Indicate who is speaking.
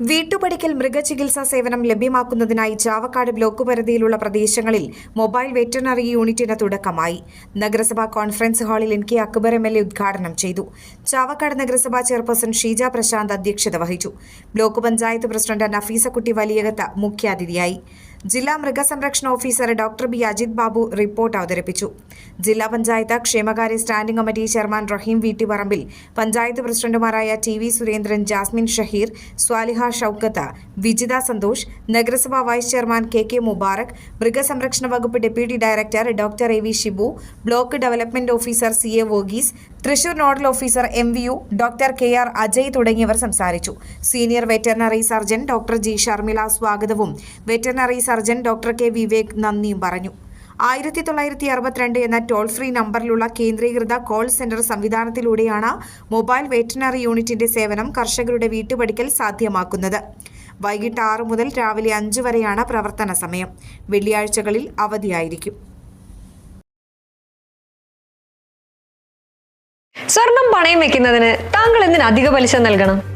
Speaker 1: വീട്ടുപടിക്കൽ മൃഗചികിത്സാ സേവനം ലഭ്യമാക്കുന്നതിനായി ചാവക്കാട് ബ്ലോക്ക് പരിധിയിലുള്ള പ്രദേശങ്ങളിൽ മൊബൈൽ വെറ്ററിനറി യൂണിറ്റിന് തുടക്കമായി. നഗരസഭാ കോൺഫറൻസ് ഹാളിൽ N K Akbar M L A ഉദ്ഘാടനം ചെയ്തു. ചാവക്കാട് നഗരസഭാ ചെയർപേഴ്സൺ ഷീജ പ്രശാന്ത് അധ്യക്ഷത വഹിച്ചു. ബ്ലോക്ക് പഞ്ചായത്ത് പ്രസിഡന്റ് നഫീസക്കുട്ടി വലിയകത്ത് മുഖ്യാതിഥിയായി. ജില്ലാ മൃഗസംരക്ഷണ officer doctor B Ajith Babu report അവതരിപ്പിച്ചു. ജില്ലാ പഞ്ചായത്ത് ക്ഷേമകാര്യ standing committee chairman Rahim Veettiparambil panchayat പ്രസിഡന്റുമാരായ T V Surendran Jasmine Shaheer Swaliha Shoukath Vijitha Santhosh നഗരസഭാ vice chairman K K Mubarak മൃഗസംരക്ഷണ വകുപ്പ് deputy director doctor A V Shibu block development officer C A Varghese Thrissur nodal officer M V U doctor K R Ajay തുടങ്ങിയവർ സംസാരിച്ചു. Senior veterinary surgeon doctor G Sharmila സ്വാഗതവും. Veterinary surgeon doctor K Vivek നന്ദിയും പറഞ്ഞു. ആയിരത്തി തൊള്ളായിരത്തി അറുപത്തിരണ്ട് എന്ന toll free നമ്പറിലുള്ള കേന്ദ്രീകൃത കോൾ സെന്റർ സംവിധാനത്തിലൂടെയാണ് മൊബൈൽ വെറ്റിനറി യൂണിറ്റിന്റെ സേവനം കർഷകരുടെ വീട്ടുപടിക്കൽ സാധ്യമാക്കുന്നത്. വൈകിട്ട് ആറ് മുതൽ രാവിലെ അഞ്ച് വരെയാണ് പ്രവർത്തന സമയം. വെള്ളിയാഴ്ചകളിൽ അവധിയായിരിക്കും.
Speaker 2: സ്വർണം പണയം വെക്കുന്നതിന് താങ്കൾ എന്തിന് അധിക പലിശ നൽകണം?